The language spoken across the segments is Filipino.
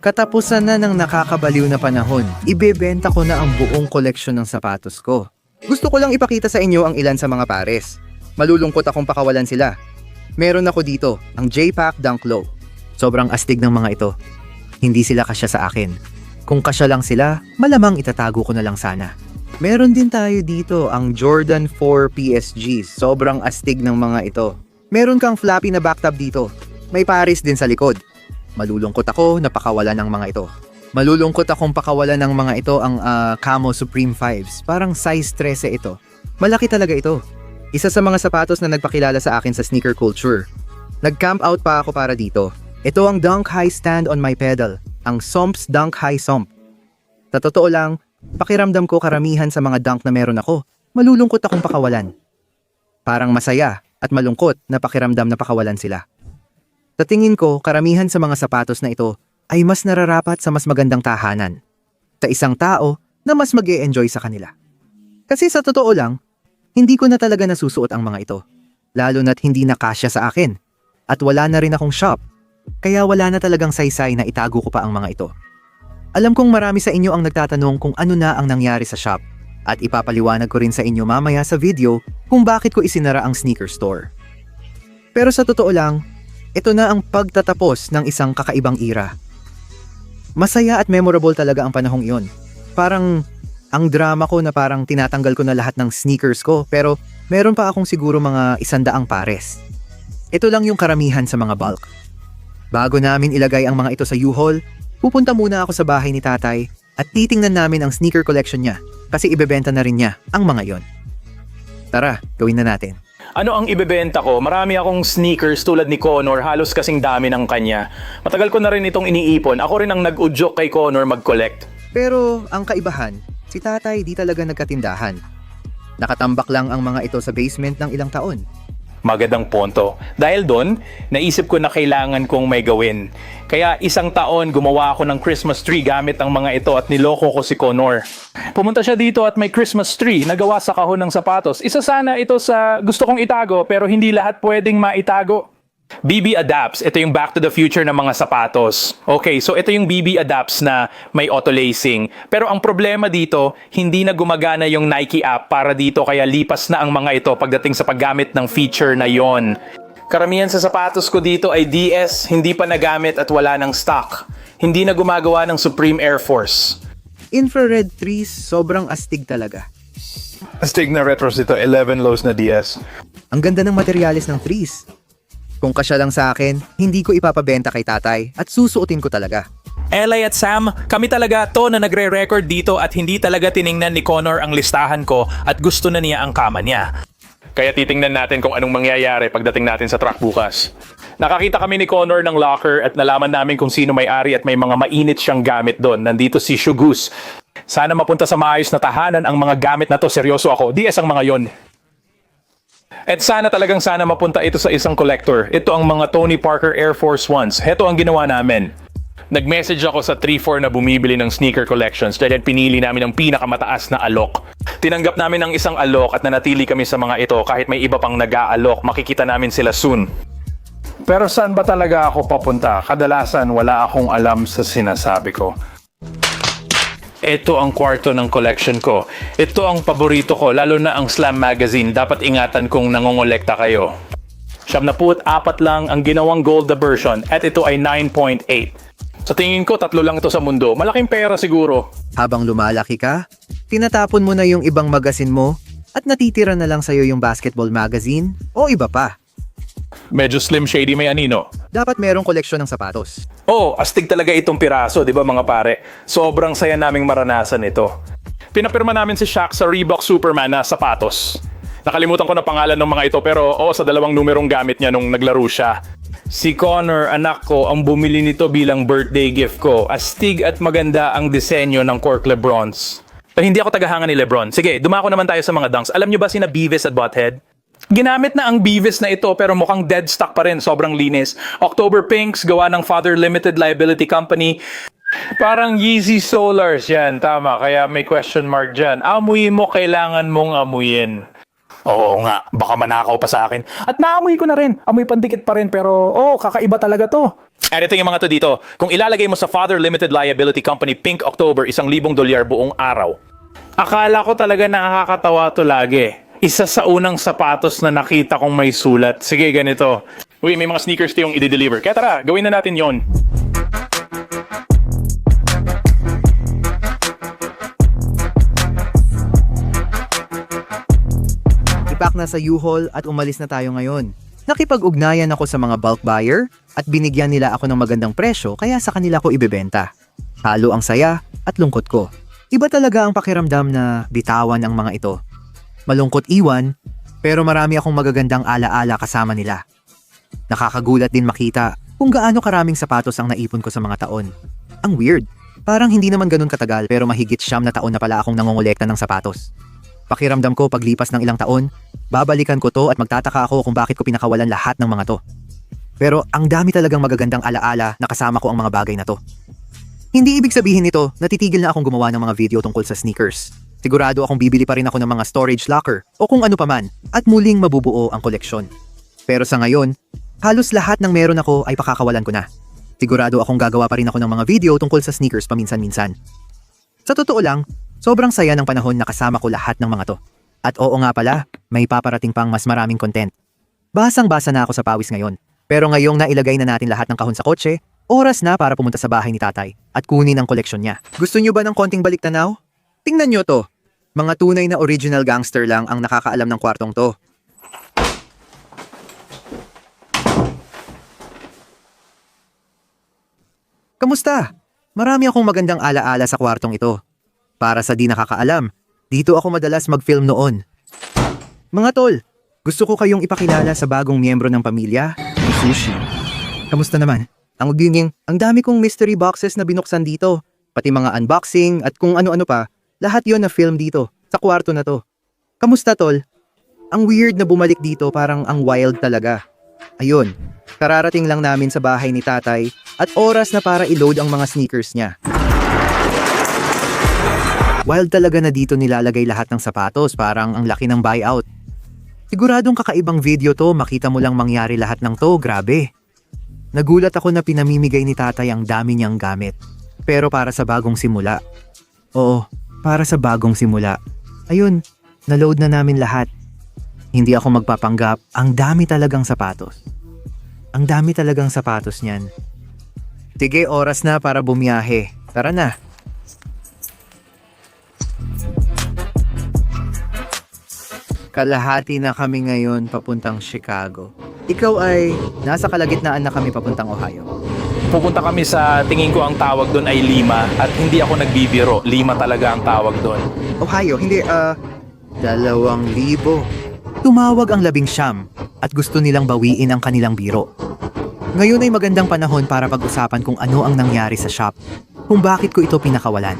Katapusan na ng nakakabaliw na panahon, ibebenta ko na ang buong koleksyon ng sapatos ko. Gusto ko lang ipakita sa inyo ang ilan sa mga pares. Malulungkot akong pakawalan sila. Meron ako dito, ang J-Pack Dunk Low. Sobrang astig ng mga ito. Hindi sila kasya sa akin. Kung kasya lang sila, malamang itatago ko na lang sana. Meron din tayo dito ang Jordan 4 PSG. Sobrang astig ng mga ito. Meron kang floppy na backtop dito. May pares din sa likod. Malulungkot ako na pakawalan ng mga ito. Malulungkot akong pakawalan ng mga ito ang ah, Camo Supreme 5s. Parang size 13 ito. Malaki talaga ito. Isa sa mga sapatos na nagpakilala sa akin sa sneaker culture. Nag-camp out pa ako para dito. Ito ang Dunk High Stand on my pedal. Ang Somps Dunk High Somp. Sa totoo lang, pakiramdam ko karamihan sa mga dunk na meron ako, malulungkot akong pakawalan. Parang masaya at malungkot na pakiramdam na pakawalan sila. Sa tingin ko, karamihan sa mga sapatos na ito ay mas nararapat sa mas magandang tahanan. Sa isang tao na mas mag enjoy sa kanila. Kasi sa totoo lang, hindi ko na talaga nasusuot ang mga ito. Lalo na't hindi na kasya sa akin. At wala na rin akong shop. Kaya wala na talagang saysay na itago ko pa ang mga ito. Alam kong marami sa inyo ang nagtatanong kung ano na ang nangyari sa shop. At ipapaliwanag ko rin sa inyo mamaya sa video kung bakit ko isinara ang sneaker store. Pero sa totoo lang, ito na ang pagtatapos ng isang kakaibang era. Masaya at memorable talaga ang panahong iyon. Parang ang drama ko na parang tinatanggal ko na lahat ng sneakers ko pero meron pa akong siguro mga isandaang pares. Ito lang yung karamihan sa mga bulk. Bago namin ilagay ang mga ito sa U-Haul, pupunta muna ako sa bahay ni tatay at titingnan namin ang sneaker collection niya kasi ibebenta na rin niya ang mga yon. Tara, gawin na natin. Ano ang ibebenta ko? Marami akong sneakers tulad ni Connor, halos kasing dami ng kanya. Matagal ko na rin itong iniipon. Ako rin ang nag-udyok kay Connor mag-collect. Pero ang kaibahan, si tatay di talaga nagkatindahan. Nakatambak lang ang mga ito sa basement ng ilang taon. Magandang ponto. Dahil doon, naisip ko na kailangan kong may gawin. Kaya isang taon gumawa ako ng Christmas tree gamit ang mga ito at niloko ko si Connor. Pumunta siya dito at may Christmas tree na gawa sa kahon ng sapatos. Isa sana ito sa gusto kong itago pero hindi lahat pwedeng maitago. BB Adapts, ito yung back to the future ng mga sapatos. Okay, so ito yung BB Adapts na may auto lacing. Pero ang problema dito, hindi na gumagana yung Nike app para dito kaya lipas na ang mga ito pagdating sa paggamit ng feature na yon. Karamihan sa sapatos ko dito ay DS, hindi pa nagamit at wala ng stock. Hindi na gumagawa ng Supreme Air Force. Infrared trees, sobrang astig talaga. Astig na retros dito, 11 lows na DS. Ang ganda ng materyales ng trees. Kung kasya lang sa akin, hindi ko ipapabenta kay tatay at susuotin ko talaga. Eli at Sam, kami talaga to na nagre-record dito at hindi talaga tiningnan ni Connor ang listahan ko at gusto na niya ang kama niya. Kaya titingnan natin kung anong mangyayari pagdating natin sa truck bukas. Nakakita kami ni Connor ng locker at nalaman namin kung sino may-ari at may mga mainit siyang gamit doon. Nandito si Shugus. Sana mapunta sa maayos na tahanan ang mga gamit na to. Seryoso ako. DS ang mga yon. At sana talagang sana mapunta ito sa isang collector. Ito ang mga Tony Parker Air Force Ones. Heto ang ginawa namin. Nag-message ako sa 3-4 na bumibili ng sneaker collections dahil pinili namin ang pinakamataas na alok. Tinanggap namin ang isang alok at nanatili kami sa mga ito kahit may iba pang nag-aalok. Makikita namin sila soon. Pero saan ba talaga ako papunta? Kadalasan wala akong alam sa sinasabi ko. Ito ang kwarto ng collection ko. Ito ang paborito ko, lalo na ang Slam Magazine. Dapat ingatan kung nangongolekta kayo. Siyam na puot, apat lang ang ginawang gold na version at ito ay 9.8. Sa tingin ko, tatlo lang ito sa mundo. Malaking pera siguro. Habang lumalaki ka, tinatapon mo na yung ibang magasin mo at natitira na lang sa'yo yung basketball magazine o iba pa. Medyo slim shady may anino. Dapat merong koleksyon ng sapatos. Oo, astig talaga itong piraso, di ba mga pare? Sobrang saya naming maranasan ito. Pinapirma namin si Shaq sa Reebok Superman na sapatos. Nakalimutan ko na pangalan ng mga ito pero oo, sa dalawang numerong gamit niya nung naglaro siya. Si Connor, anak ko, ang bumili nito bilang birthday gift ko. Astig at maganda ang disenyo ng Cork Lebrons. Eh, hindi ako tagahanga ni Lebron. Sige, dumako naman tayo sa mga dunks. Alam nyo ba sina Beavis at Butthead? Ginamit na ang Beavis na ito pero mukhang dead stock pa rin, sobrang linis. October Pinks, gawa ng Father Limited Liability Company. Parang Yeezy Solars yan, tama. Kaya may question mark dyan. Amuyin mo, kailangan mong amuyin. Oo nga, baka manakaw pa sa akin. At naamoy ko na rin. Amoy pandikit pa rin pero oh, kakaiba talaga to. At ito yung mga to dito. Kung ilalagay mo sa Father Limited Liability Company Pink October, isang libong dolyar buong araw. Akala ko talaga nakakatawa to lagi. Isa sa unang sapatos na nakita kong may sulat. Sige, ganito. Uy, may mga sneakers tayong i-deliver. Kaya tara, gawin na natin yon. Ipak na sa U-Haul at umalis na tayo ngayon. Nakipag-ugnayan ako sa mga bulk buyer at binigyan nila ako ng magandang presyo kaya sa kanila ko ibebenta. Halo ang saya at lungkot ko. Iba talaga ang pakiramdam na bitawan ang mga ito. Malungkot iwan, pero marami akong magagandang alaala kasama nila. Nakakagulat din makita kung gaano karaming sapatos ang naipon ko sa mga taon. Ang weird. Parang hindi naman ganun katagal pero mahigit siyam na taon na pala akong nangongolekta ng sapatos. Pakiramdam ko paglipas ng ilang taon, babalikan ko to at magtataka ako kung bakit ko pinakawalan lahat ng mga to. Pero ang dami talagang magagandang alaala na kasama ko ang mga bagay na to. Hindi ibig sabihin nito na titigil na akong gumawa ng mga video tungkol sa sneakers. Sigurado akong bibili pa rin ako ng mga storage locker o kung ano paman at muling mabubuo ang koleksyon. Pero sa ngayon, halos lahat ng meron ako ay pakakawalan ko na. Sigurado akong gagawa pa rin ako ng mga video tungkol sa sneakers paminsan-minsan. Sa totoo lang, sobrang saya ng panahon na kasama ko lahat ng mga to. At oo nga pala, may paparating pang mas maraming content. Basang-basa na ako sa pawis ngayon. Pero ngayong nailagay na natin lahat ng kahon sa kotse, oras na para pumunta sa bahay ni tatay at kunin ang koleksyon niya. Gusto niyo ba ng konting balik tanaw? Tingnan niyo to. Mga tunay na original gangster lang ang nakakaalam ng kwartong to. Kamusta? Marami akong magandang alaala sa kwartong ito. Para sa di nakakaalam, dito ako madalas mag-film noon. Mga tol, gusto ko kayong ipakilala sa bagong miyembro ng pamilya, si Sushi. Kamusta naman? Ang ginging, ang dami kong mystery boxes na binuksan dito. Pati mga unboxing at kung ano-ano pa, lahat yon na film dito, sa kwarto na to. Kamusta tol? Ang weird na bumalik dito parang ang wild talaga. Ayun, kararating lang namin sa bahay ni tatay at oras na para i-load ang mga sneakers niya. Wild talaga na dito nilalagay lahat ng sapatos, parang ang laki ng buyout. Siguradong kakaibang video to, makita mo lang mangyari lahat ng to, grabe. Nagulat ako na pinamimigay ni tatay ang dami niyang gamit. Pero para sa bagong simula. Oo, para sa bagong simula. Ayun, na-load na namin lahat. Hindi ako magpapanggap, ang dami talagang sapatos. Ang dami talagang sapatos niyan. Sige, oras na para bumiyahe. Tara na. Kalahati na kami ngayon papuntang Chicago. Ikaw ay nasa kalagitnaan na kami papuntang Ohio. Pupunta kami sa tingin ko ang tawag doon ay Lima at hindi ako nagbibiro. Lima talaga ang tawag doon. Ohio, hindi, ah, dalawang libo. Tumawag ang labing siyam at gusto nilang bawiin ang kanilang biro. Ngayon ay magandang panahon para pag-usapan kung ano ang nangyari sa shop, kung bakit ko ito pinakawalan.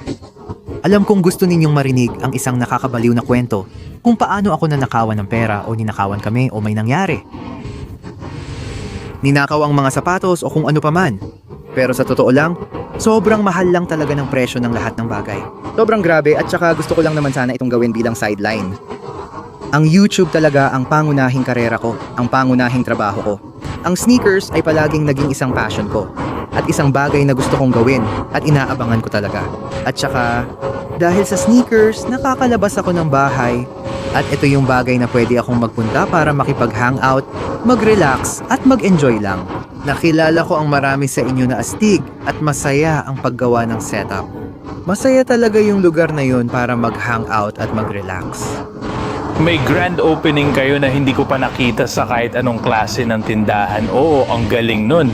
Alam kong gusto ninyong marinig ang isang nakakabaliw na kwento kung paano ako nanakawan ng pera o ninakawan kami o may nangyari. Ninakaw ang mga sapatos o kung ano paman. Pero sa totoo lang, sobrang mahal lang talaga ng presyo ng lahat ng bagay. Sobrang grabe at saka gusto ko lang naman sana itong gawin bilang sideline. Ang YouTube talaga ang pangunahing karera ko, ang pangunahing trabaho ko. Ang sneakers ay palaging naging isang passion ko at isang bagay na gusto kong gawin at inaabangan ko talaga. At saka, dahil sa sneakers, nakakalabas ako ng bahay at ito yung bagay na pwede akong magpunta para makipag-hangout, mag-relax at mag-enjoy lang. Nakilala ko ang marami sa inyo na astig at masaya ang paggawa ng setup. Masaya talaga yung lugar na yun para mag-hangout at mag-relax. May grand opening kayo na hindi ko pa nakita sa kahit anong klase ng tindahan. Oo, ang galing nun.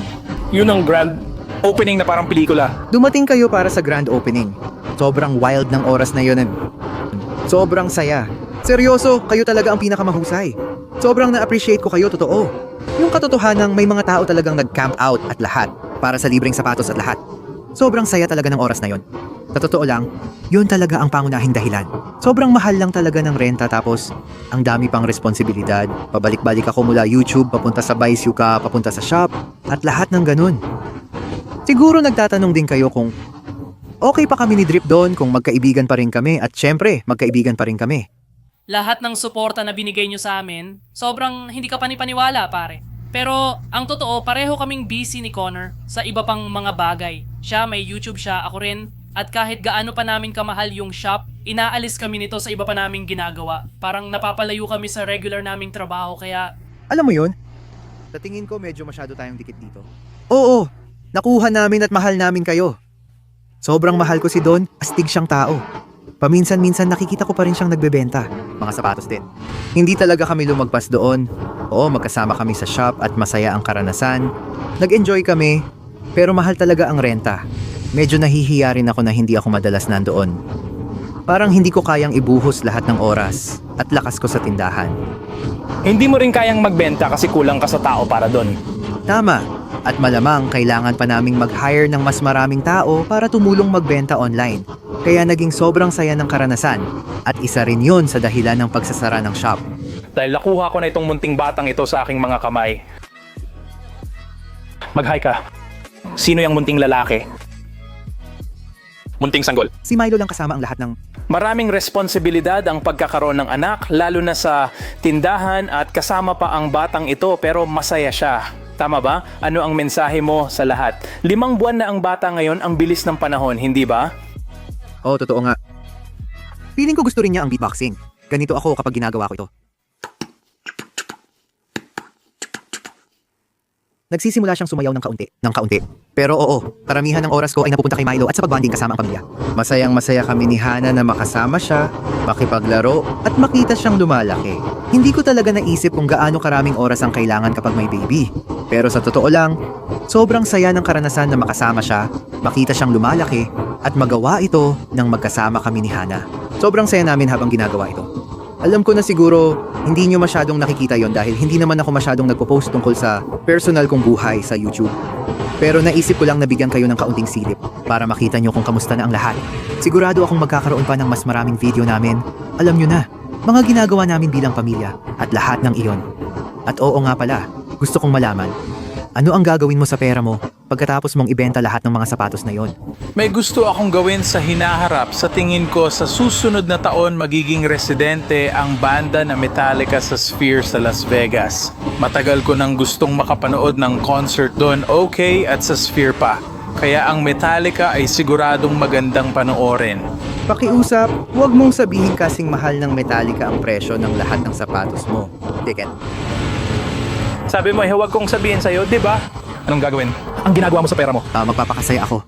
Yun ang grand opening na parang pelikula. Dumating kayo para sa grand opening. Sobrang wild ng oras na yun. Sobrang saya. Seryoso, kayo talaga ang pinakamahusay. Sobrang na-appreciate ko kayo, totoo. Yung katotohanang may mga tao talagang nag-camp out at lahat para sa libreng sapatos at lahat. Sobrang saya talaga ng oras na yon. Sa totoo lang, yun talaga ang pangunahing dahilan. Sobrang mahal lang talaga ng renta tapos ang dami pang responsibilidad. Pabalik-balik ako mula YouTube, papunta sa Vice Yuka, papunta sa shop, at lahat ng ganun. Siguro nagtatanong din kayo kung okay pa kami ni Drip doon kung magkaibigan pa rin kami at syempre magkaibigan pa rin kami. Lahat ng suporta na binigay nyo sa amin, sobrang hindi ka panipaniwala pare. Pero ang totoo, pareho kaming busy ni Connor sa iba pang mga bagay. Siya may YouTube siya, ako rin. At kahit gaano pa namin kamahal yung shop, inaalis kami nito sa iba pa naming ginagawa. Parang napapalayo kami sa regular naming trabaho kaya Alam mo yun? Sa tingin ko medyo masyado tayong dikit dito. Oo, nakuha namin at mahal namin kayo. Sobrang mahal ko si Don, astig siyang tao. Paminsan-minsan nakikita ko pa rin siyang nagbebenta. Mga sapatos din. Hindi talaga kami lumagpas doon. Oo, magkasama kami sa shop at masaya ang karanasan. Nag-enjoy kami, pero mahal talaga ang renta. Medyo nahihiya rin ako na hindi ako madalas nandoon. Parang hindi ko kayang ibuhos lahat ng oras at lakas ko sa tindahan. Hindi mo rin kayang magbenta kasi kulang ka sa tao para doon. Tama. At malamang kailangan pa naming mag-hire ng mas maraming tao para tumulong magbenta online. Kaya naging sobrang saya ng karanasan. At isa rin yun sa dahilan ng pagsasara ng shop. Dahil nakuha ko na itong munting batang ito sa aking mga kamay. Mag-hi ka. Sino yung munting lalaki? Munting sanggol. Si Milo lang kasama ang lahat ng... Maraming responsibilidad ang pagkakaroon ng anak, lalo na sa tindahan at kasama pa ang batang ito pero masaya siya. Tama ba? Ano ang mensahe mo sa lahat? Limang buwan na ang bata ngayon, ang bilis ng panahon, hindi ba? Oo, totoo nga. Feeling ko gusto rin niya ang beatboxing. Ganito ako kapag ginagawa ko ito. Nagsisimula siyang sumayaw ng kaunti, ng kaunti. Pero oo, karamihan ng oras ko ay napupunta kay Milo at sa pagbanding kasama ang pamilya. Masayang masaya kami ni Hana na makasama siya, makipaglaro, at makita siyang lumalaki. Hindi ko talaga naisip kung gaano karaming oras ang kailangan kapag may baby. Pero sa totoo lang, sobrang saya ng karanasan na makasama siya, makita siyang lumalaki, at magawa ito nang magkasama kami ni Hana. Sobrang saya namin habang ginagawa ito. Alam ko na siguro hindi nyo masyadong nakikita yon dahil hindi naman ako masyadong nagpo-post tungkol sa personal kong buhay sa YouTube. Pero naisip ko lang na bigyan kayo ng kaunting silip para makita nyo kung kamusta na ang lahat. Sigurado akong magkakaroon pa ng mas maraming video namin. Alam nyo na, mga ginagawa namin bilang pamilya at lahat ng iyon. At oo nga pala, gusto kong malaman, ano ang gagawin mo sa pera mo pagkatapos mong ibenta lahat ng mga sapatos na yon? May gusto akong gawin sa hinaharap. Sa tingin ko, sa susunod na taon magiging residente ang banda na Metallica sa Sphere sa Las Vegas. Matagal ko nang gustong makapanood ng concert doon, okay, at sa Sphere pa. Kaya ang Metallica ay siguradong magandang panoorin. Pakiusap, huwag mong sabihin kasing mahal ng Metallica ang presyo ng lahat ng sapatos mo. Ticket. Sabi mo, eh, huwag kong sabihin sa'yo, di ba? Anong gagawin? Ang ginagawa mo sa pera mo. Ah, magpapakasaya ako.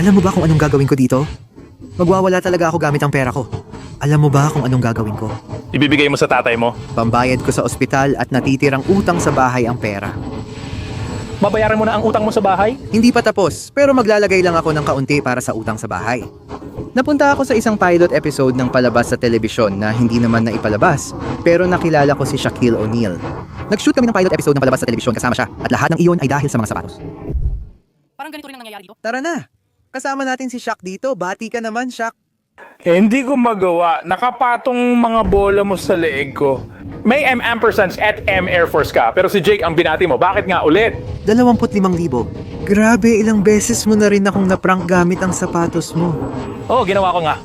Alam mo ba kung anong gagawin ko dito? Magwawala talaga ako gamit ang pera ko. Alam mo ba kung anong gagawin ko? Ibibigay mo sa tatay mo. Pambayad ko sa ospital at natitirang utang sa bahay ang pera. Babayaran mo na ang utang mo sa bahay? Hindi pa tapos, pero maglalagay lang ako ng kaunti para sa utang sa bahay. Napunta ako sa isang pilot episode ng palabas sa telebisyon na hindi naman na ipalabas, pero nakilala ko si Shaquille O'Neal. Nag-shoot kami ng pilot episode ng palabas sa telebisyon kasama siya, at lahat ng iyon ay dahil sa mga sapatos. parang ganito rin ang nangyayari dito. Tara na! Kasama natin si Shaq dito. Bati ka naman, Shaq. Eh, hindi ko magawa. Nakapatong mga bola mo sa leeg ko. May M ampersands at M Air Force ka, pero si Jake ang binati mo. Bakit nga ulit? 25,000. Grabe, ilang beses mo na rin akong naprank gamit ang sapatos mo. Oo, ginawa ko nga.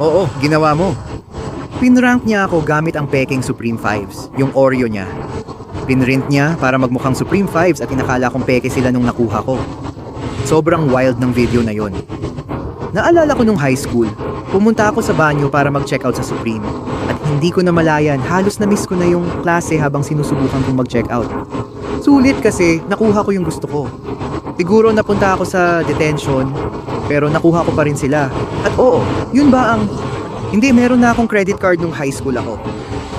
Oo, ginawa mo. Pinrank niya ako gamit ang peking Supreme 5s, yung Oreo niya. Pinrint niya para magmukhang Supreme 5s at inakala kong peke sila nung nakuha ko. Sobrang wild ng video na yon. Naalala ko nung high school, pumunta ako sa banyo para mag-check out sa Supreme. At hindi ko na malayan, halos na miss ko na yung klase habang sinusubukan kong mag-check out. Sulit kasi nakuha ko yung gusto ko. Siguro napunta ako sa detention, pero nakuha ko pa rin sila. At oo, yun ba ang... Hindi, meron na akong credit card nung high school ako.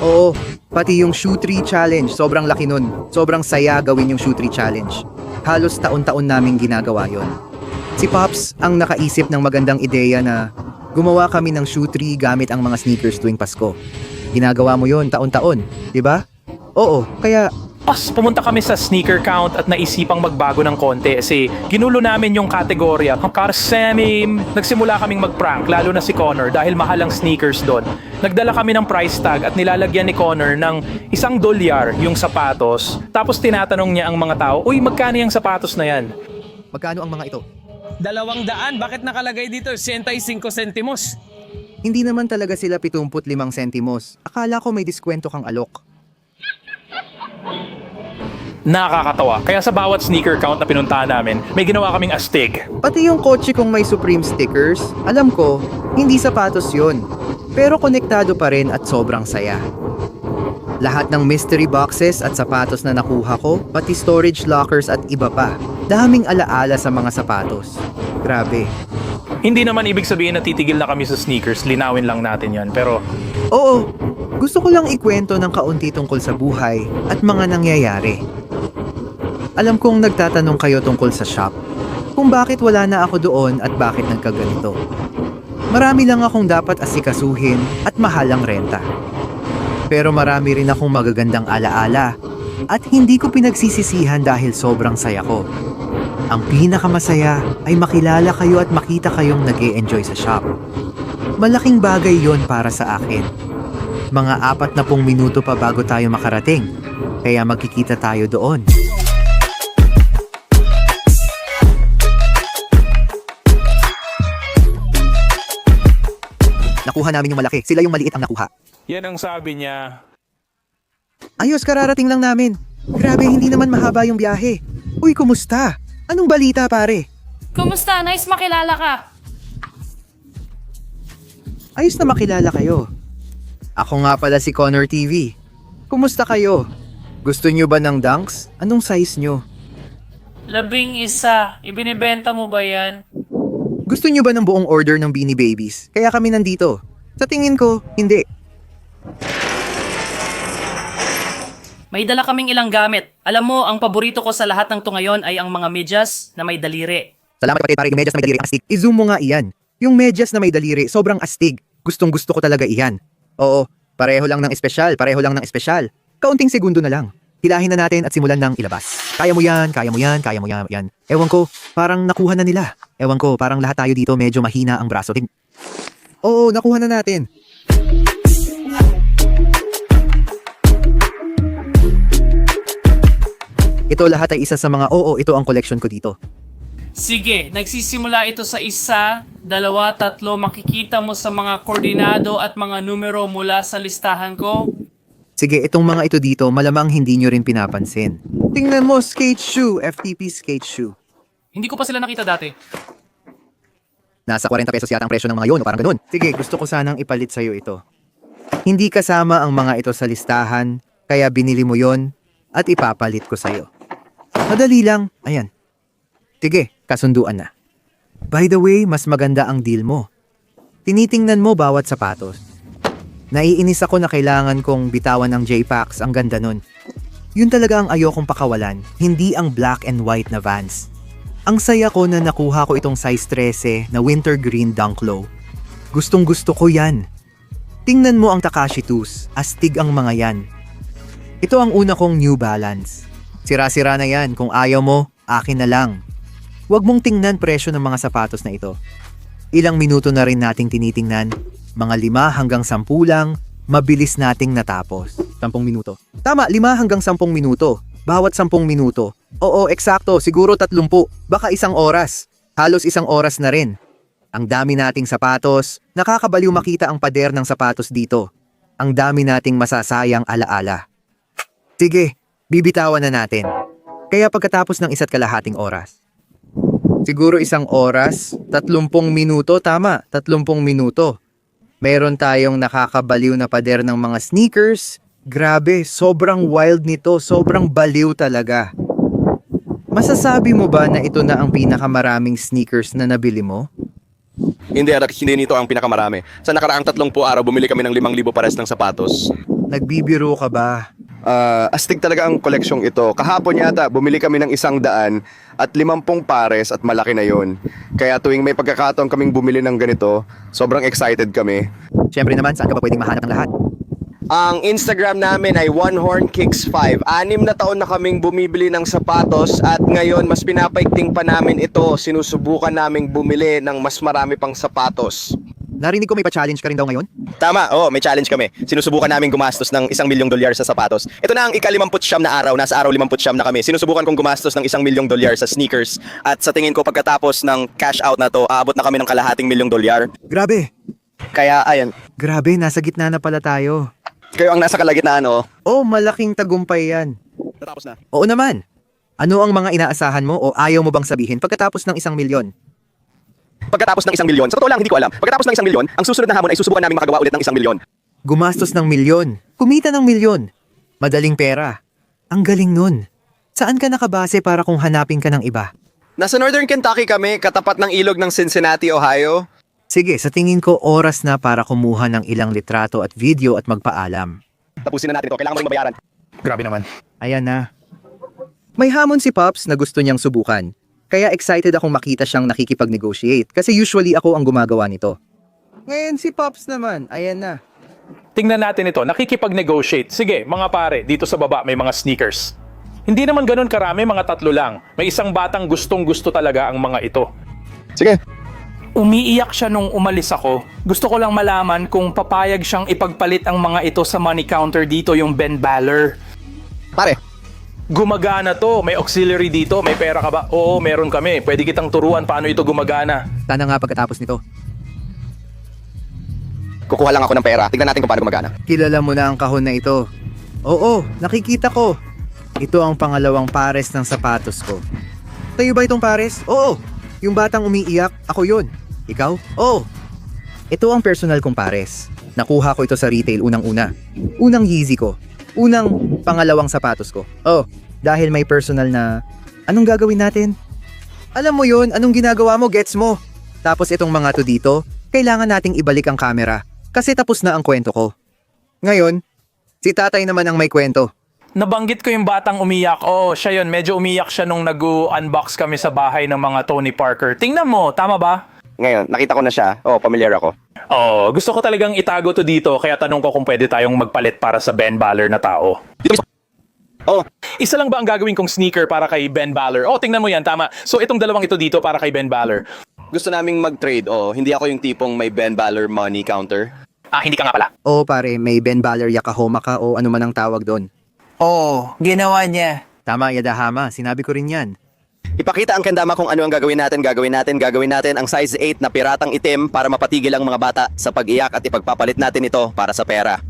Oo, pati yung shoe tree challenge, sobrang laki nun. Sobrang saya gawin yung shoe tree challenge. Halos taon-taon naming ginagawa yon. Si Pops ang nakaisip ng magandang ideya na gumawa kami ng shoe tree gamit ang mga sneakers tuwing Pasko. Ginagawa mo yon taon-taon, di ba? Oo, kaya Pas, pumunta kami sa sneaker count at naisipang magbago ng konti kasi ginulo namin yung kategorya. Karsemi, nagsimula kaming mag-prank, lalo na si Connor dahil mahal ang sneakers doon. Nagdala kami ng price tag at nilalagyan ni Connor ng isang dolyar yung sapatos. Tapos tinatanong niya ang mga tao, Uy, magkano yung sapatos na yan? magkano ang mga ito? Dalawang daan, bakit nakalagay dito 65 sentimos? Hindi naman talaga sila 75 sentimos. Akala ko may diskwento kang alok. Nakakatawa. Kaya sa bawat sneaker count na pinuntahan namin, may ginawa kaming astig. Pati yung kotse kong may Supreme stickers, alam ko, hindi sapatos yun. Pero konektado pa rin at sobrang saya. Lahat ng mystery boxes at sapatos na nakuha ko, pati storage lockers at iba pa. Daming alaala sa mga sapatos. Grabe. Hindi naman ibig sabihin na titigil na kami sa sneakers, linawin lang natin yan. Pero Oo, gusto ko lang ikwento ng kaunti tungkol sa buhay at mga nangyayari. Alam kong nagtatanong kayo tungkol sa shop, kung bakit wala na ako doon at bakit nagkaganito. Marami lang akong dapat asikasuhin at mahalang renta. Pero marami rin akong magagandang alaala at hindi ko pinagsisisihan dahil sobrang saya ko. Ang pinakamasaya ay makilala kayo at makita kayong nag enjoy sa shop. Malaking bagay yon para sa akin. Mga apat na pong minuto pa bago tayo makarating, kaya magkikita tayo doon. Nakuha namin yung malaki, sila yung maliit ang nakuha. yan ang sabi niya. Ayos, kararating lang namin. Grabe, hindi naman mahaba yung biyahe. Uy, kumusta? Anong balita, pare? Kumusta? Nice makilala ka. Ayos na makilala kayo. Ako nga pala si Connor TV. Kumusta kayo? Gusto nyo ba ng dunks? Anong size nyo? Labing isa. Ibinibenta mo ba yan? Gusto nyo ba ng buong order ng Beanie Babies? Kaya kami nandito. Sa tingin ko, hindi. May dala kaming ilang gamit. Alam mo, ang paborito ko sa lahat ng to ngayon ay ang mga medyas na may daliri. Salamat kapatid pare, yung medyas na may daliri ang astig. I-zoom mo nga iyan. Yung medyas na may daliri, sobrang astig. Gustong gusto ko talaga iyan. Oo, pareho lang ng espesyal, pareho lang ng espesyal. Kaunting segundo na lang. Hilahin na natin at simulan ng ilabas. Kaya mo yan, kaya mo yan, kaya mo yan, yan. Ewan ko, parang nakuha na nila. Ewan ko, parang lahat tayo dito medyo mahina ang braso. Ting- Oo, nakuha na natin. Ito lahat ay isa sa mga oo, ito ang collection ko dito. Sige, nagsisimula ito sa isa, dalawa, tatlo. Makikita mo sa mga koordinado at mga numero mula sa listahan ko. Sige, itong mga ito dito, malamang hindi nyo rin pinapansin. Tingnan mo, skate shoe, FTP skate shoe. Hindi ko pa sila nakita dati. Nasa 40 pesos yata ang presyo ng mga yun, o parang ganun. Sige, gusto ko sanang ipalit sa'yo ito. Hindi kasama ang mga ito sa listahan, kaya binili mo yon at ipapalit ko sa'yo. Madali lang, ayan. Sige, kasunduan na. By the way, mas maganda ang deal mo. Tinitingnan mo bawat sapatos. Naiinis ako na kailangan kong bitawan ng J-Packs, ang ganda nun. Yun talaga ang ayokong pakawalan, hindi ang black and white na Vans. Ang saya ko na nakuha ko itong size 13 na winter green dunk low. Gustong gusto ko yan. Tingnan mo ang Takashi 2s, astig ang mga yan. Ito ang una kong New Balance. Sira-sira na yan, kung ayaw mo, akin na lang. Huwag mong tingnan presyo ng mga sapatos na ito. Ilang minuto na rin nating tinitingnan, mga lima hanggang sampu lang, mabilis nating natapos. Sampung minuto. Tama, lima hanggang sampung minuto. Bawat sampung minuto. Oo, eksakto, siguro tatlumpu, baka isang oras. Halos isang oras na rin. Ang dami nating sapatos, nakakabaliw makita ang pader ng sapatos dito. Ang dami nating masasayang alaala. Sige, bibitawan na natin. Kaya pagkatapos ng isa't kalahating oras. Siguro isang oras, tatlumpong minuto, tama, tatlumpong minuto. Meron tayong nakakabaliw na pader ng mga sneakers. Grabe, sobrang wild nito, sobrang baliw talaga. Masasabi mo ba na ito na ang pinakamaraming sneakers na nabili mo? Hindi, Arak, hindi nito ang pinakamarami. Sa nakaraang tatlong po araw, bumili kami ng 5,000 pares ng sapatos. Nagbibiro ka ba? Ah, astig talaga ang koleksyong ito. Kahapon yata, bumili kami ng isang daan at limampung pares at malaki na yon. Kaya tuwing may pagkakataon kaming bumili ng ganito, sobrang excited kami. Siyempre naman, saan ka ba pwedeng mahanap ng lahat? Ang Instagram namin ay OneHornKicks5. Anim na taon na kaming bumibili ng sapatos at ngayon mas pinapaikting pa namin ito. Sinusubukan naming bumili ng mas marami pang sapatos. Narinig ko may pa-challenge ka rin daw ngayon? Tama, oo, may challenge kami. Sinusubukan namin gumastos ng isang milyong dolyar sa sapatos. Ito na ang ikalimamput siyam na araw, nasa araw limamput siyam na kami. Sinusubukan kong gumastos ng isang milyong dolyar sa sneakers. At sa tingin ko pagkatapos ng cash out na to, aabot na kami ng kalahating milyong dolyar. Grabe! Kaya ayan, Grabe, nasa gitna na pala tayo. kayo ang nasa kalagitnaan oh. Oh, malaking tagumpay yan. Natapos na. Oo naman. Ano ang mga inaasahan mo o ayaw mo bang sabihin pagkatapos ng isang milyon? Pagkatapos ng isang milyon, sa totoo lang hindi ko alam. Pagkatapos ng isang milyon, ang susunod na hamon ay susubukan namin makagawa ulit ng isang milyon. Gumastos ng milyon. Kumita ng milyon. Madaling pera. Ang galing nun. Saan ka nakabase para kung hanapin ka ng iba? Nasa Northern Kentucky kami, katapat ng ilog ng Cincinnati, Ohio. Sige, sa tingin ko oras na para kumuha ng ilang litrato at video at magpaalam. Tapusin na natin ito, kailangan mo ring mabayaran. Grabe naman. Ayan na. May hamon si Pops na gusto niyang subukan. Kaya excited akong makita siyang nakikipag-negotiate kasi usually ako ang gumagawa nito. Ngayon si Pops naman, ayan na. Tingnan natin ito, nakikipag-negotiate. Sige, mga pare, dito sa baba may mga sneakers. Hindi naman ganun karami, mga tatlo lang. May isang batang gustong gusto talaga ang mga ito. Sige. Umiiyak siya nung umalis ako. Gusto ko lang malaman kung papayag siyang ipagpalit ang mga ito sa money counter dito yung Ben Baller. Pare, Gumagana to, may auxiliary dito, may pera ka ba? Oo, meron kami. Pwede kitang turuan paano ito gumagana. Sana nga pagkatapos nito. kukuha lang ako ng pera. Tignan natin kung paano gumagana. Kilala mo na ang kahon na ito. Oo, nakikita ko. Ito ang pangalawang pares ng sapatos ko. Tayo ba itong pares? Oo. Yung batang umiiyak, ako yun. Ikaw? Oo. Ito ang personal kong pares. Nakuha ko ito sa retail unang-una. Unang Yeezy ko. Unang pangalawang sapatos ko. Oh, dahil may personal na... Anong gagawin natin? Alam mo yun, anong ginagawa mo, gets mo. Tapos itong mga to dito, kailangan nating ibalik ang camera. Kasi tapos na ang kwento ko. Ngayon, si tatay naman ang may kwento. Nabanggit ko yung batang umiyak. Oo, siya yun. Medyo umiyak siya nung nag-unbox kami sa bahay ng mga Tony Parker. Tingnan mo, tama ba? Ngayon, nakita ko na siya. Oh, familiar ako. Oo, gusto ko talagang itago to dito kaya tanong ko kung pwede tayong magpalit para sa Ben Baller na tao. Oh, Isa lang ba ang gagawin kong sneaker para kay Ben Baller? Oh, tingnan mo yan, tama. So itong dalawang ito dito para kay Ben Baller. gusto naming mag-trade. Oh, hindi ako yung tipong may Ben Baller money counter. Ah, hindi ka nga pala. O pare, may Ben Baller Yakahoma ka o ano man ang tawag doon. Oo, ginawa niya. Tama, Yadahama. Sinabi ko rin yan. Ipakita ang kendama kung ano ang gagawin natin, gagawin natin, gagawin natin ang size 8 na piratang itim para mapatigil ang mga bata sa pag-iyak at ipagpapalit natin ito para sa pera.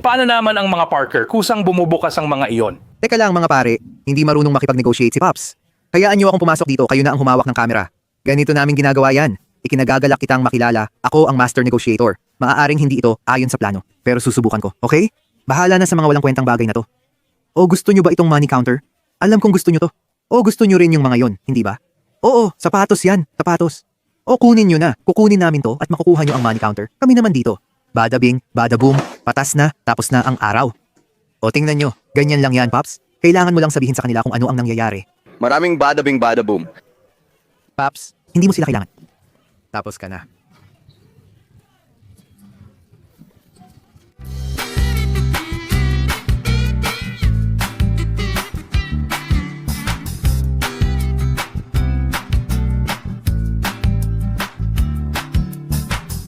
Paano naman ang mga Parker? Kusang bumubukas ang mga iyon. Teka lang mga pare, hindi marunong makipag-negotiate si Pops. Hayaan niyo akong pumasok dito, kayo na ang humawak ng camera. Ganito namin ginagawa yan. Ikinagagalak kitang makilala, ako ang master negotiator. Maaaring hindi ito ayon sa plano, pero susubukan ko, okay? Bahala na sa mga walang kwentang bagay na to. O gusto niyo ba itong money counter? Alam kong gusto niyo to. O gusto niyo rin yung mga yon, hindi ba? Oo, sapatos yan, sapatos. O kunin niyo na, kukunin namin to at makukuha niyo ang money counter. Kami naman dito. Bada bing, bada boom, patas na, tapos na ang araw. O tingnan nyo, ganyan lang yan, Pops. Kailangan mo lang sabihin sa kanila kung ano ang nangyayari. Maraming bada bing bada boom. Pops, hindi mo sila kailangan. Tapos ka na.